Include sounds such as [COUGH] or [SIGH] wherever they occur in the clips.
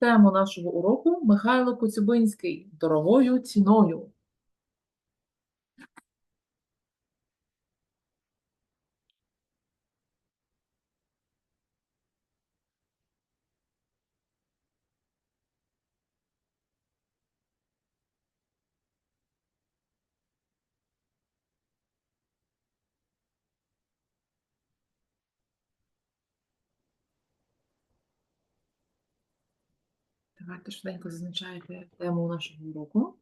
Тему нашого уроку Михайло Коцюбинський дорогою ціною. Давайте швиденько зазначайте тему нашого уроку.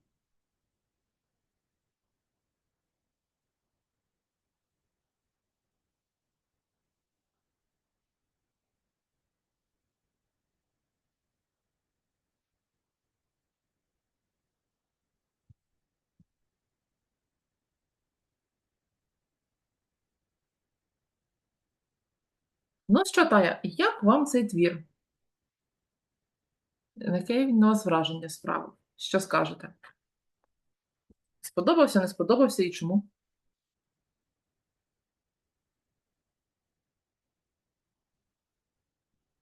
Ну що, Тая, як вам цей твір? Він на вас враження справив? Що скажете? Сподобався, не сподобався і чому?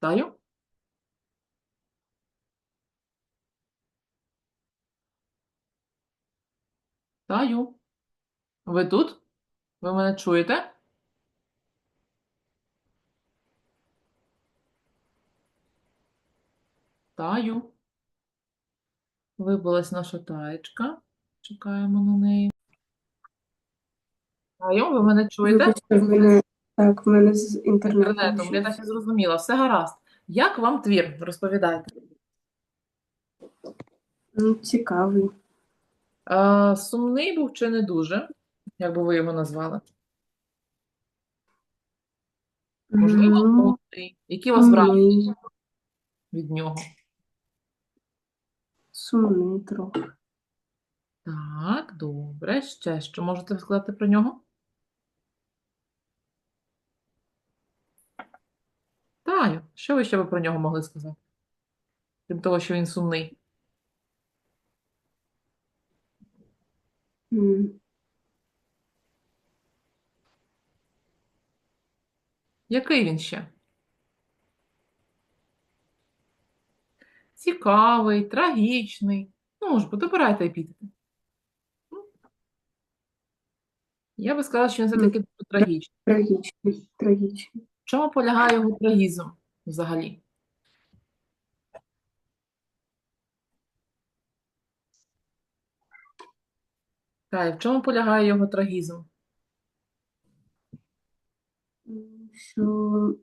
Таю? Таю? Ви тут? Ви мене чуєте? Таю. Вибулась наша таєчка. Чекаємо на неї. Таю, ви мене чуєте? Мене так, в мене з інтернетом Інтернетом, я так і зрозуміла. Все гаразд. Як вам твір? Розповідайте. Ну, цікавий. А, сумний був чи не дуже? Як би ви його назвали? Можливо, Ну, нудний. Які у вас враження від нього? Сумний трохи. Так, добре. Ще що можете сказати про нього? Таю, що ви ще би про нього могли сказати? Крім того, що він сумний. М, Який він ще? Цікавий, трагічний. Ну ж, бо добирайте епітети. Я би сказала, що він все-таки дуже трагічний. Трагічний, трагічний. В чому полягає його трагізм взагалі? Тая, в чому полягає його трагізм? Що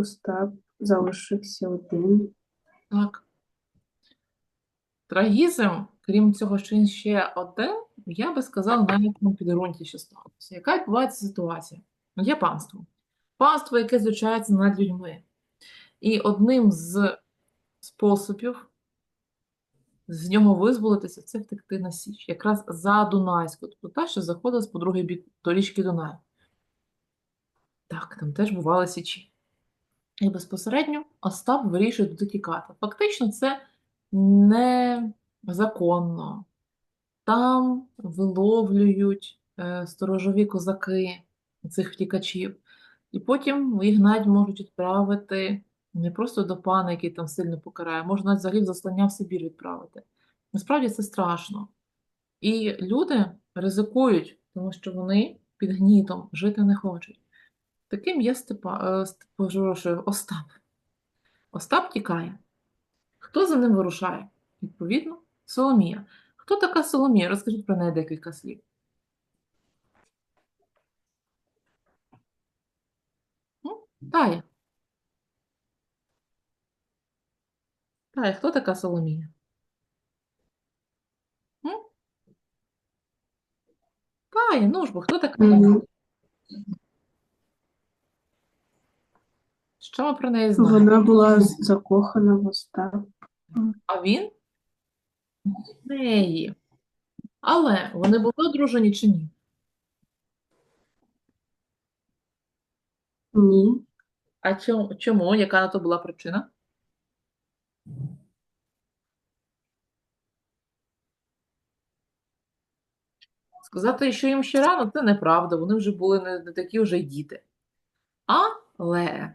Остап залишився один. Так. Трагізм, крім цього, що він ще один, я би сказала, навіть на підґрунті, що сталося. Яка відбувається ситуація? Ну, Є панство. Панство, яке звучається над людьми. І одним з способів з нього визволитися це втекти на Січ, якраз за Дунайську, тобто та, що заходила по другий бік до річки Дунай. Так, там теж бували січі. І безпосередньо Остап вирішує туди тікати. Фактично, це незаконно. Там виловлюють е, сторожові козаки цих втікачів, і потім їх навіть можуть відправити не просто до пана, який там сильно покарає, можна взагалі заслання в Сибір відправити. Насправді це страшно. І люди ризикують, тому що вони під гнітом жити не хочуть. Таким є Степа, е, Остап. Остап тікає. Хто за ним вирушає? Відповідно, Соломія. Хто така Соломія? Розкажіть про неї декілька слів. Ну, Тая. Тая, хто така Соломія? Тая, ну ж бо, хто така? М, Що ми про неї знаємо? Вона була закохана в Остап. А він? в неї. Але вони були одружені чи ні? Ні. А чому? чому? Яка на то була причина? Сказати, що їм ще рано, це неправда, вони вже були не, не такі вже й діти. Але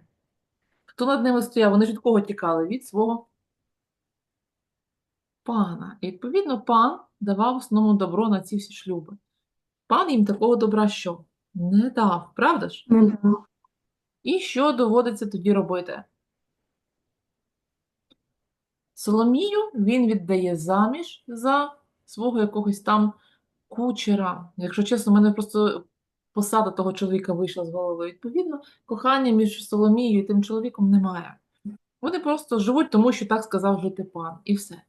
хто над ними стояв? Вони ж від кого тікали? Від свого пана. І відповідно пан давав основному добро на ці всі шлюби. Пан їм такого добра що? Не дав, правда ж? Не дав. І що доводиться тоді робити? Соломію він віддає заміж за свого якогось там кучера. Якщо чесно, мене просто посада того чоловіка вийшла з голови. Відповідно, кохання між Соломією і тим чоловіком немає. Вони просто живуть, тому що так сказав жити пан, і все.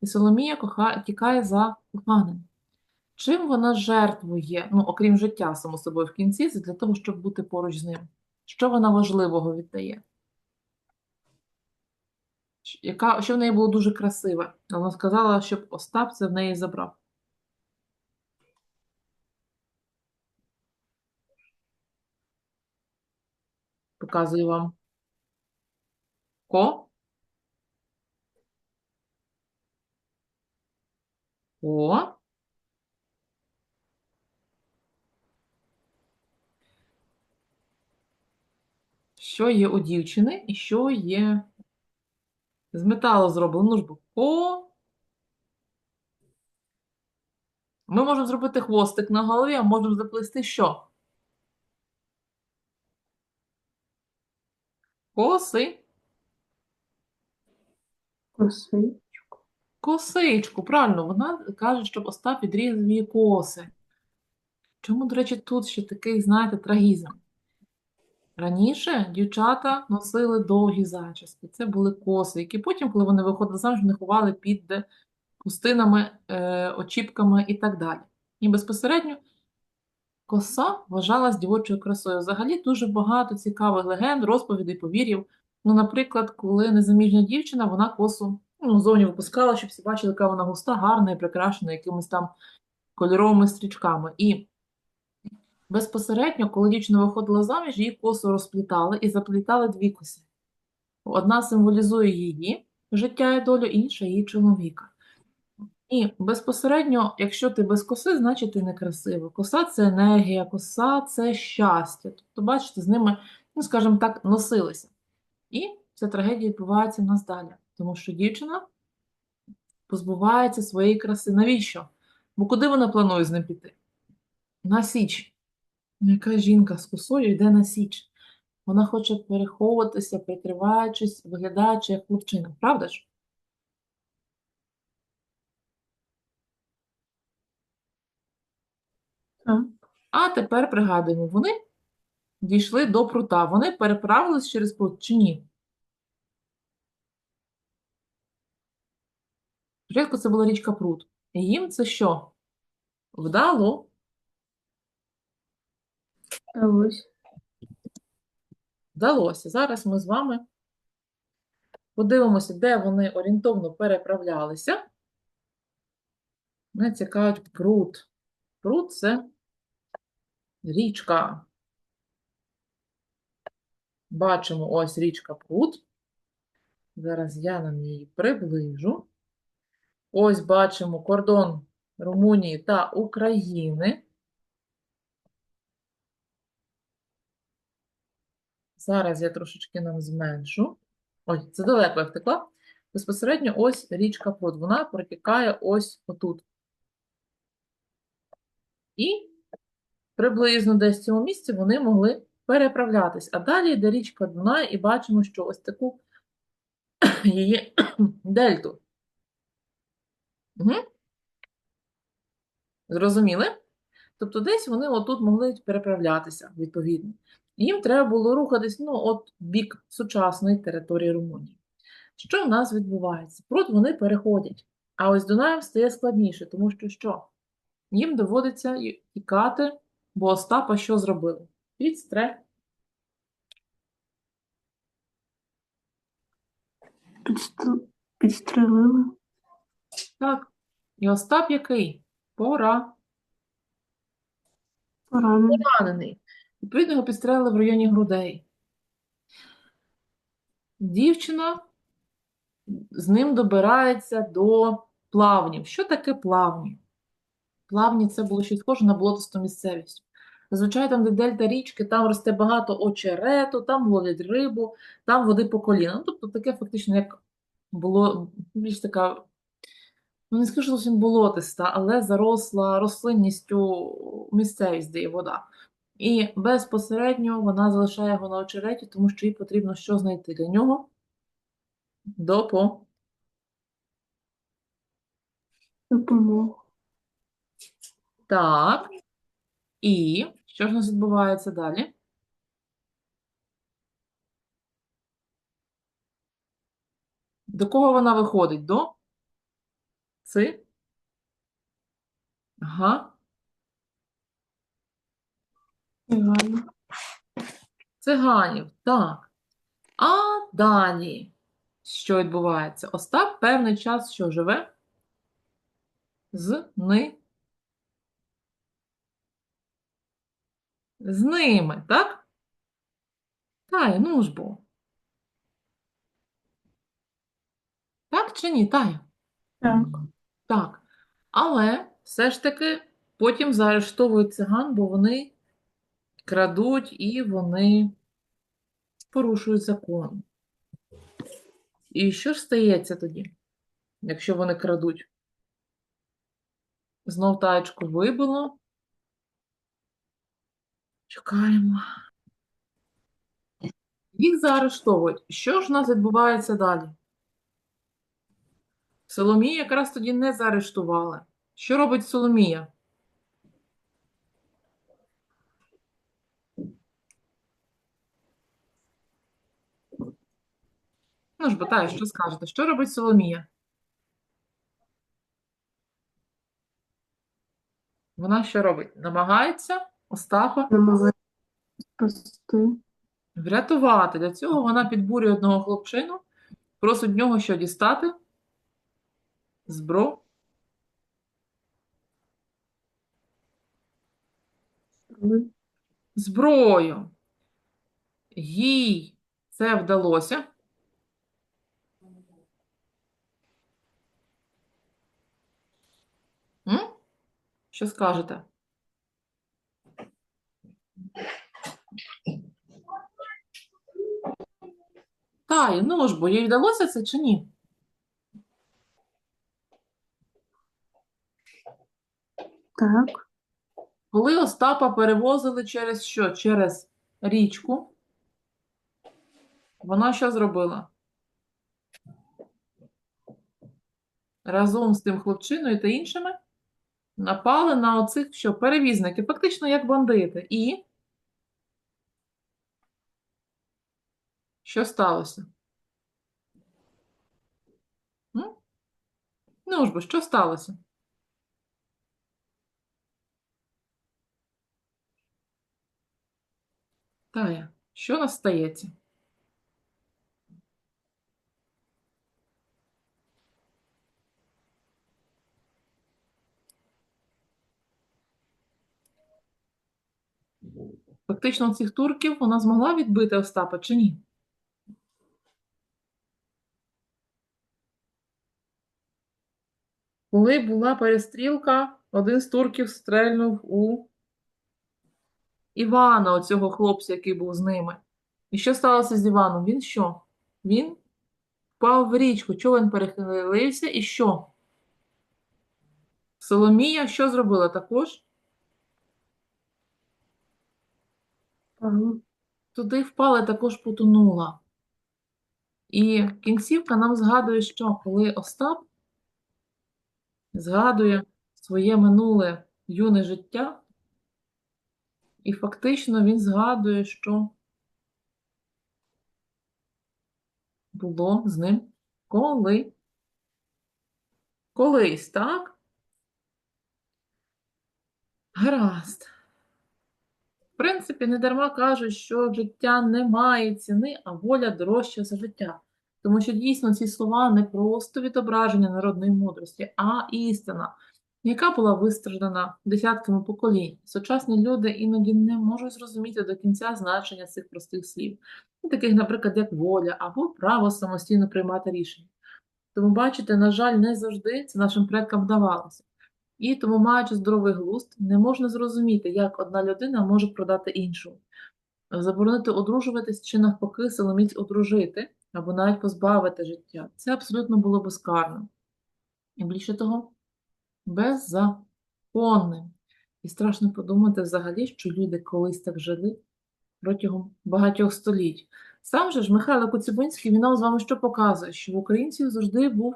І Соломія коха... тікає за коханим. Чим вона жертвує, ну, окрім життя, само собою, в кінці, це для того, щоб бути поруч з ним. Що вона важливого віддає? Яка, що в неї було дуже красиве. Вона сказала, щоб Остап це в неї забрав. Показую вам. Ко? О. Що є у дівчини і що є з металу зроблено? Ну ж бо ко. Ми можемо зробити хвостик на голові, а можемо заплести що? Коси. Коси. Косичку, правильно, вона каже, щоб Остап відрізав її коси. Чому, до речі, тут ще такий, знаєте, трагізм? Раніше дівчата носили довгі зачіски. Це були коси, які потім, коли вони виходили заміж, вони ховали під хустинами, е, очіпками і так далі. І безпосередньо коса вважалась дівочою красою. Взагалі дуже багато цікавих легенд, розповідей, повір'їв. Ну, наприклад, коли незаміжня дівчина, вона косу ну, зовні випускала, щоб всі бачили, яка вона густа, гарна і прикрашена якимись там кольоровими стрічками. І безпосередньо, коли дівчина виходила заміж, її косу розплітали і заплітали дві коси. Одна символізує її життя і долю, інша її чоловіка. І безпосередньо, якщо ти без коси, значить ти некрасива. Коса це енергія, коса це щастя. Тобто, бачите, з ними, ну, скажімо так, носилися. І ця трагедія відбувається в нас далі. Тому що дівчина позбувається своєї краси. Навіщо? Бо куди вона планує з ним піти? На Січ. Ну, Яка жінка з косою йде на Січ? Вона хоче переховуватися, прикриваючись, виглядаючи як хлопчина, правда ж? Так. А тепер пригадуємо, вони дійшли до прута. Вони переправились через прут чи ні? Спочатку це була річка Прут. І їм це що? Вдало? Ось. Вдалося. Зараз ми з вами подивимося, де вони орієнтовно переправлялися. Мене цікавить пруд. Пруд – це річка. Бачимо ось річка Прут. Зараз я нам її приближу. Ось бачимо кордон Румунії та України. Зараз я трошечки нам зменшу. Ой, це далеко втекла. Безпосередньо ось річка Прут. Вона протікає ось отут. І приблизно десь в цьому місці вони могли переправлятись. А далі йде річка Дунай, і бачимо, що ось таку [COUGHS] її [COUGHS] дельту. Угу. Зрозуміли? Тобто десь вони отут могли переправлятися, відповідно. Їм треба було рухатись, ну, от бік сучасної території Румунії. Що в нас відбувається? Прут вони переходять, а ось Дунаєм стає складніше, тому що що? Їм доводиться тікати, бо Остапа що зробили? Підстре. Підстрелили. Так. І Остап який? Пора. Поранений. Поранений. Відповідно, його підстрелили в районі грудей. Дівчина з ним добирається до плавнів. Що таке плавні? плавні це було щось схоже на болотисту місцевість. Зазвичай там, де дельта річки, там росте багато очерету, там ловлять рибу, там води по коліна. Ну, тобто таке фактично як було більш така, ну не скажу що зовсім болотиста, але заросла рослинністю місцевість, де є вода. І безпосередньо вона залишає його на очереті, тому що їй потрібно що знайти для нього? Допо. Допомогу. Так. І що ж у нас відбувається далі? До кого вона виходить? До? Ци? Ага. Івана. Циганів. Так. А далі що відбувається? Остап певний час що живе? З ни. З ними, так? Тая, ну ж бо. Так чи ні, Тая? Так. Так. Але все ж таки потім заарештовують циган, бо вони крадуть і вони порушують закон. І що ж стається тоді, якщо вони крадуть? Знов таєчку вибило. Чекаємо. Їх заарештовують. Що ж у нас відбувається далі? Соломію якраз тоді не заарештували. Що робить Соломія? Ну ж, Батаю, що скажете? Що робить Соломія? Вона що робить? Намагається Остапа Намагається спасти. врятувати. Для цього вона підбурює одного хлопчину, просить в нього що дістати? Збро. Зброю. Їй це вдалося. М? Що скажете? Тай, ну ж бо їй вдалося це чи ні? Так. Коли Остапа перевозили через що? Через річку, вона що зробила? Разом з тим хлопчиною та іншими напали на оцих що? Перевізників, фактично як бандити. І що сталося? Ну ж бо, що сталося? Тая, що нас стається? Фактично цих турків вона змогла відбити Остапа чи ні? Коли була перестрілка, один з турків стрельнув у Івана, оцього хлопця, який був з ними. І що сталося з Іваном? Він що? Він впав в річку, човен перехилився і що? Соломія що зробила також? Туди впала також потонула. І кінцівка нам згадує, що коли Остап згадує своє минуле юне життя, і фактично він згадує, що було з ним коли. Колись, так? Гаразд. В принципі, не дарма кажуть, що життя не має ціни, а воля дорожча за життя. Тому що дійсно ці слова не просто відображення народної мудрості, а істина, яка була вистраждана десятками поколінь. Сучасні люди іноді не можуть зрозуміти до кінця значення цих простих слів, Ну, таких, наприклад, як воля або право самостійно приймати рішення. Тому, бачите, на жаль, не завжди це нашим предкам вдавалося. І тому, маючи здоровий глузд, не можна зрозуміти, як одна людина може продати іншу, заборонити одружуватись чи навпаки силоміць одружити або навіть позбавити життя. Це абсолютно було безкарно. І більше того, беззаконним. І страшно подумати взагалі, що люди колись так жили протягом багатьох століть. Сам же ж Михайло Коцюбинський, він нам з вами що показує? Що в українців завжди був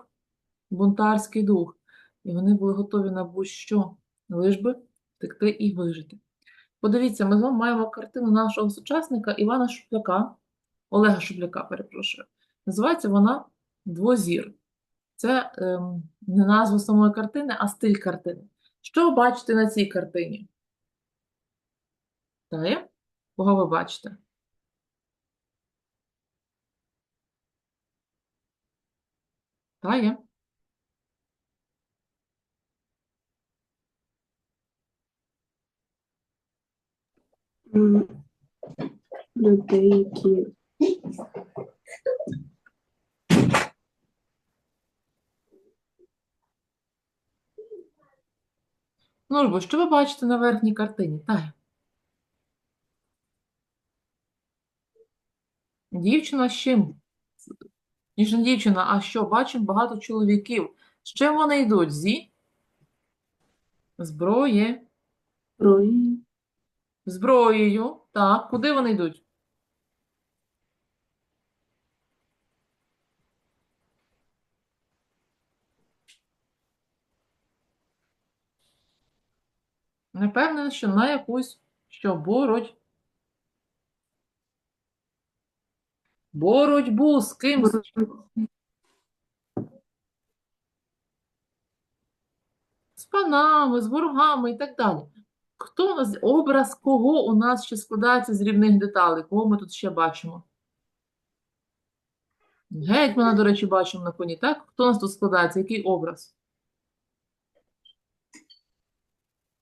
бунтарський дух, і вони були готові на будь-що, лиш би втекти і вижити. Подивіться, ми з вами маємо картину нашого сучасника Івана Шупляка, Олега Шупляка, перепрошую. Називається вона Двозір. Це ем, не назва самої картини, а стиль картини. Що ви бачите на цій картині? Тає? Кого ви бачите? М, Людей, які Ну ж бо, що ви бачите на верхній картині? Тая? Дівчина з чим? Ніж не дівчина, а що? Бачимо багато чоловіків. З чим вони йдуть? Зі? Зброї. зброї, Зброєю. Так, куди вони йдуть? Напевне, що на якусь, що бороть. Боротьбу з ким? З панами, з ворогами і так далі. Хто у нас, образ кого у нас ще складається з рівних деталей? Кого ми тут ще бачимо? Гетьмана, до речі, бачимо на коні, так? Хто у нас тут складається? Який образ?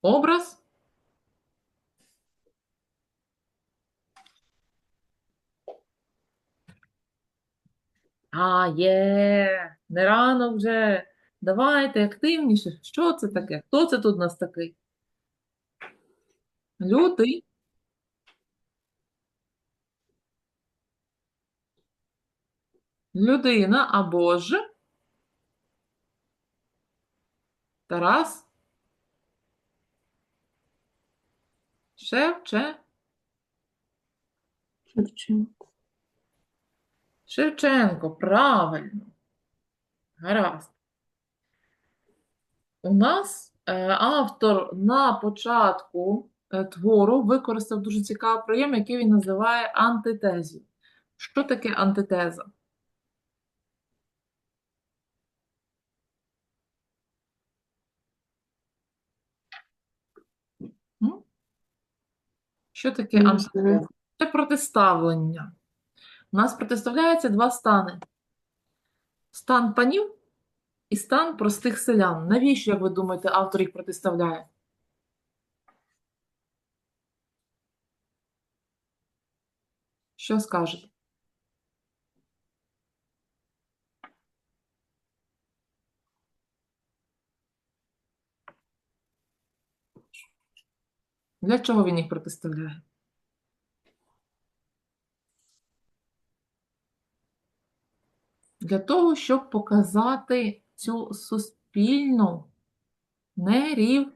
Образ? А, є, не рано вже. Давайте активніше. Що це таке? Хто це тут у нас такий? Лютий. Людина або ж Тарас Шевче Шевченко, Шевченко. Правильно. Гаразд. У нас е, автор на початку е, твору використав дуже цікавий прийом, який він називає антитезів. Що таке антитеза? Що таке Не антитеза? Це протиставлення. У нас протиставляються два стани: стан панів і стан простих селян. Навіщо, як ви думаєте, автор їх протиставляє? Що скажете? Для чого він їх протиставляє? Для того, щоб показати цю суспільну нерівність.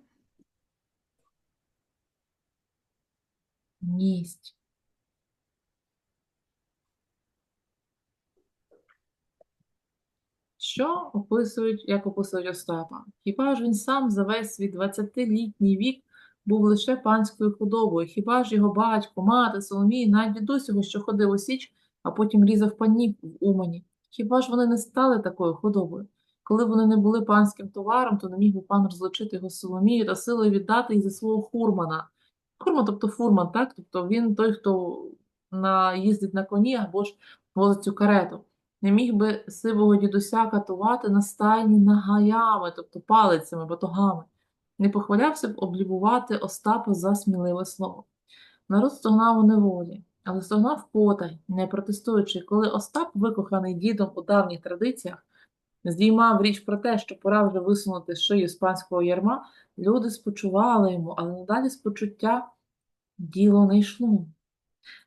Що описують, як описують Остапа? Хіба ж він сам за весь свій 20-літній вік був лише панською худобою? Хіба ж його батько, мати, Соломії, навіть дідусь його, що ходив у Січ, а потім різав панів в Умані? Хіба ж вони не стали такою худобою? Коли вони не були панським товаром, то не міг би пан розлучити його з Соломією та силою віддати їх за свого хурмана. Хурман, тобто фурман, так? Тобто він той, хто на, їздить на коні або ж возить цю карету. Не міг би сивого дідуся катувати на стайні нагаями, тобто палицями, батогами. Не похвалявся б облюбувати Остапа за сміливе слово. Народ стогнав у неволі, але стогнав потай, не протестуючи, коли Остап, викоханий дідом у давніх традиціях, здіймав річ про те, що пора вже висунути шию з панського ярма, люди спочували йому, але надалі з почуття діло не йшло.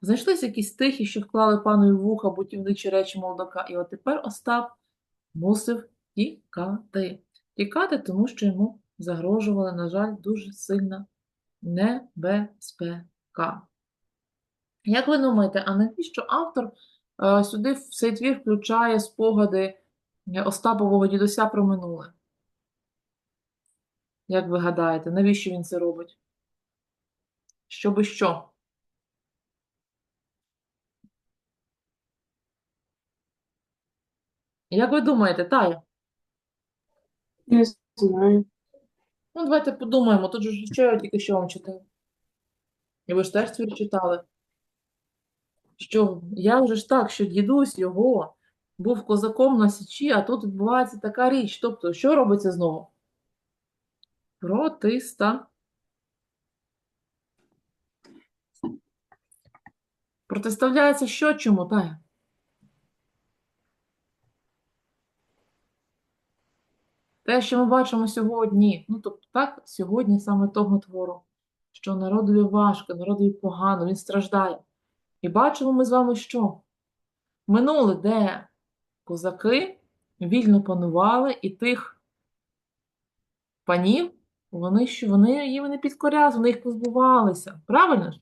Знайшлись якісь тихі, що вклали панові вуха бутівничі речі молодака, і от тепер Остап мусив тікати. Тікати, тому що йому загрожувала, на жаль, дуже сильна небезпека. Як ви думаєте, а навіщо автор е, сюди в цей твір включає спогади е, Остапового дідуся про минуле? Як ви гадаєте, навіщо він це робить? Щоби що? Як ви думаєте, Тая? Не знаю. Ну, давайте подумаємо. Тут же ж що я тільки що вам читав. І ви ж теж твір читали. Що я вже ж так, що дідусь його був козаком на Січі, а тут відбувається така річ. Тобто, що робиться знову? Протиста. Протиставляється що чому, Тая? Те, що ми бачимо сьогодні, ну тобто так, сьогодні саме того твору, що народові важко, народові погано, він страждає. І бачимо ми з вами що? Минуле, де козаки вільно панували, і тих панів, вони що вони їм не підкорялися, вони їх позбувалися. Правильно ж?